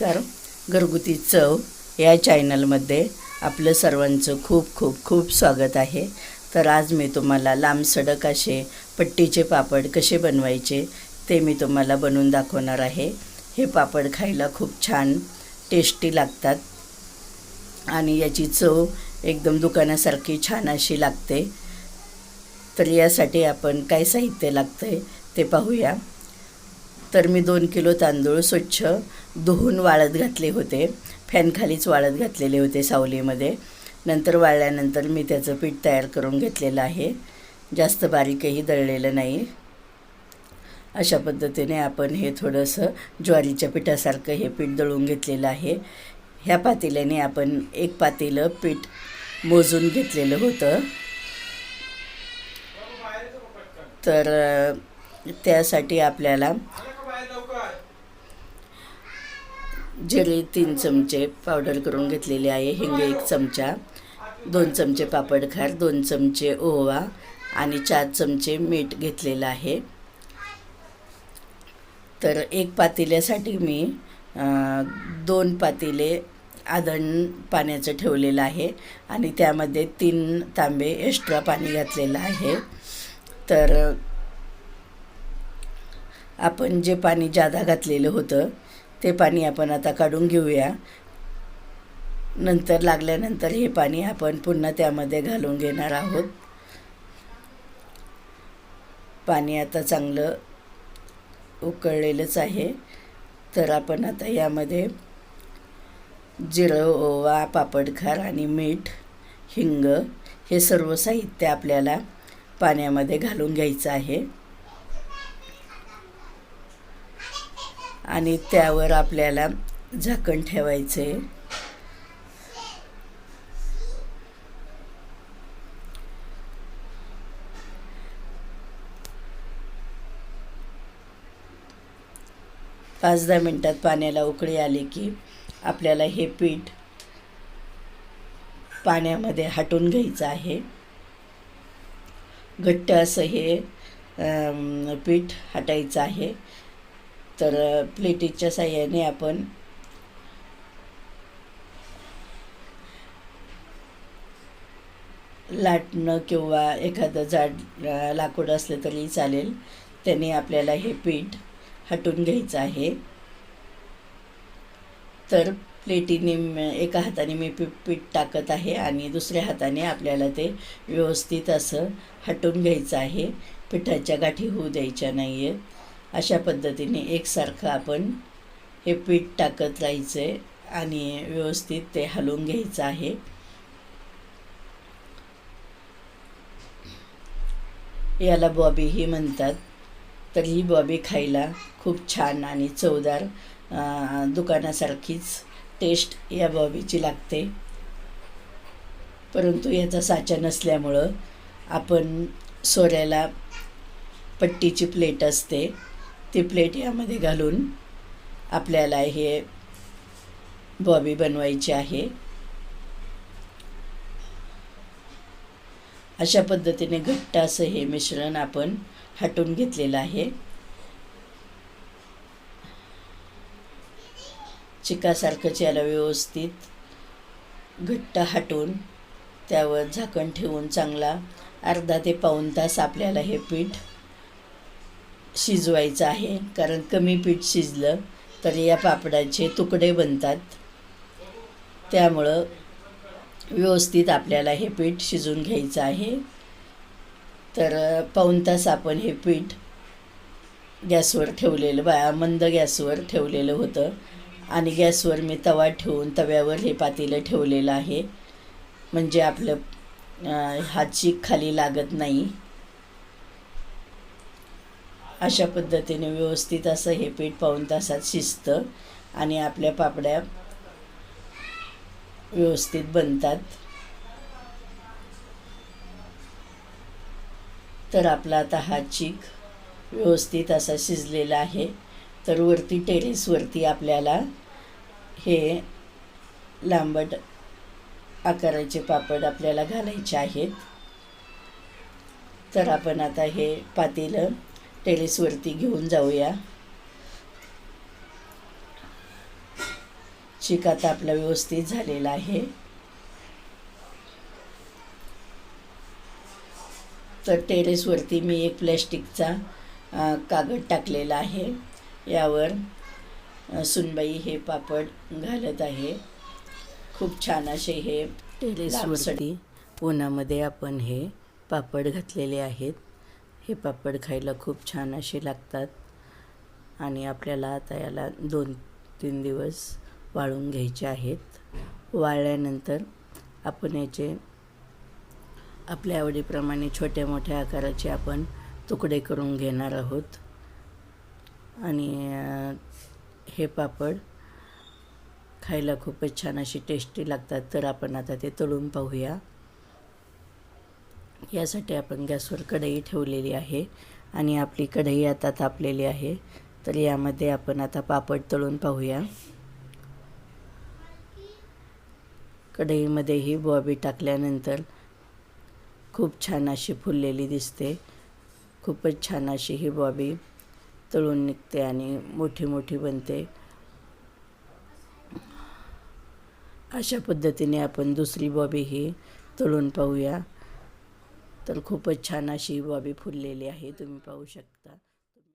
नमस्कार. घरगुती चव या चॅनलमध्ये आपलं सर्वांचं खूप खूप खूप स्वागत आहे. तर आज मी तुम्हाला लांब सडक असे पट्टीचे पापड कसे बनवायचे ते मी तुम्हाला बनवून दाखवणार आहे. हे पापड खायला खूप छान टेस्टी लागतात. आणि याची चव एकदम दुकानासारखी छान अशी लागते. तर यासाठी आपण काय साहित्य लागतं आहे ते पाहूया. तर मी दोन किलो तांदूळ स्वच्छ धुवून वाळत घातले होते. फॅनखालीच वाळत घातलेले होते सावलीमध्ये. नंतर वाळल्यानंतर मी त्याचं पीठ तयार करून घेतलेलं आहे. जास्त बारीकही दळलेलं नाही. अशा पद्धतीने आपण हे थोडंसं ज्वारीच्या पिठासारखं हे पीठ दळून घेतलेलं आहे. ह्या पातेल्याने आपण एक पातेलं पीठ मोजून घेतलेलं होतं. तर त्यासाठी आपल्याला जिरे तीन चमचे पावडर करून घेतलेले आहे. हिंग एक चमचा दोन चमचे पापडखार दोन चमचे ओवा आणि चार चमचे मीठ घेतलेलं आहे. तर एक पातेल्यासाठी मी दोन पातेले आदण पाण्याचं ठेवलेलं आहे आणि त्यामध्ये तीन तांबे एक्स्ट्रा पाणी घातलेलं आहे. तर आपण जे पाणी जादा घातलेलं होतं ते पाणी आपण आता काढून घेऊया. नंतर लागल्यानंतर हे पाणी आपण पुन्हा त्यामध्ये घालून घेणार आहोत. पाणी आता चांगलं उकळलेलंच आहे. तर आपण आता यामध्ये जिरं ओवा पापडखार आणि मीठ हिंग हे सर्व साहित्य आपल्याला पाण्यामध्ये घालून घ्यायचं आहे. आणि त्यावर आपल्याला झाकण ठेवायचं. आहे पाच दहा मिनटात पाण्याला उकळी आली की आपल्याला हे पीठ पाण्यामध्ये हटून घ्यायचं आहे. घट्ट असं हे पीठ हटायचं आहे. तर प्लेटीच्या साह्याने आपण लाटणं किंवा एखादं जाड लाकूड असलं तरी चालेल. त्याने आपल्याला हे पीठ हटून घ्यायचं आहे. तर प्लेटीने एका हाताने मी पी पीठ टाकत आहे आणि दुसऱ्या हाताने आपल्याला ते व्यवस्थित असं हटून घ्यायचं आहे. पिठाच्या गाठी होऊ द्यायच्या नाही आहेत अशा पद्धतीने एकसारखं आपण हे पीठ टाकत राहायचं आहे आणि व्यवस्थित ते हलवून घ्यायचं आहे. याला बॉबीही म्हणतात. तर ही बॉबी खायला खूप छान आणि चवदार दुकानासारखीच टेस्ट या बॉबीची लागते. परंतु याचा साचा नसल्यामुळं आपण सोऱ्याला पट्टीची प्लेट असते. ती प्लेट यामध्ये घालून आपल्याला हे बॉबी बनवायची आहे. अशा पद्धतीने घट्ट असं हे मिश्रण आपण हटून घेतलेलं आहे. चिकासारखंच याला व्यवस्थित घट्ट हटून त्यावर झाकण ठेवून चांगला अर्धा ते पाऊण तास आपल्याला हे पीठ शिजवायचं आहे. कारण कमी पीठ शिजलं तर या पापडाचे तुकडे बनतात. त्यामुळं व्यवस्थित आपल्याला हे पीठ शिजून घ्यायचं आहे. तर पाऊण तास आपण हे पीठ गॅसवर ठेवलेलं बा मंद गॅसवर ठेवलेलं होतं. आणि गॅसवर मी तवा ठेवून तव्यावर हे पातेलं ठेवलेलं आहे. म्हणजे आपलं अं, चीक खाली लागत नाही. अशा पद्धतीने व्यवस्थित असं हे पीठ पाऊन तासात शिजतं आणि आपल्या पापड्या व्यवस्थित बनतात. तर आपला आता हा चीक व्यवस्थित असा शिजलेला आहे. तर वरती टेरेसवरती आपल्याला हे लांबट आकाराचे पापड आपल्याला घालायचे आहेत. तर आपण आता हे पातेलं टेरेसवरती घेऊन जाऊया. चिक आता आपला व्यवस्थित झालेला आहे. तर टेरेसवरती मी एक प्लॅस्टिकचा कागद टाकलेला आहे. यावर सुनबाई हे पापड घालत आहे. खूप छान असे हे टेरेसवरती उन्हामध्ये आपण हे पापड घातलेले आहेत. हे पापड खायला खूप छान असे लागतात. आणि आपल्याला आता याला दोन तीन दिवस वाळून घ्यायचे आहेत. वाळल्यानंतर आपण याचे आपल्या आवडीप्रमाणे छोट्या मोठ्या आकाराचे आपण तुकडे करून घेणार आहोत. आणि हे पापड खायला खूपच छान अशी टेस्टी लागतात. तर आपण आता ते तळून पाहूया. यासाठी आपण गॅसवर कढई ठेवलेली आहे आणि आपली कढई आता तापलेली आहे. तर यामध्ये आपण आता पापड तळून पाहूया. कढईमध्ये ही बॉबी टाकल्यानंतर खूप छान अशी फुललेली दिसते. खूपच छान अशी ही बॉबी तळून निघते आणि मोठी मोठी बनते. अशा पद्धतीने आपण दुसरी बॉबी ही तळून पाहूया. तर खूपच छान अशी बॉबी फुललेली आहे तुम्ही पाहू शकता.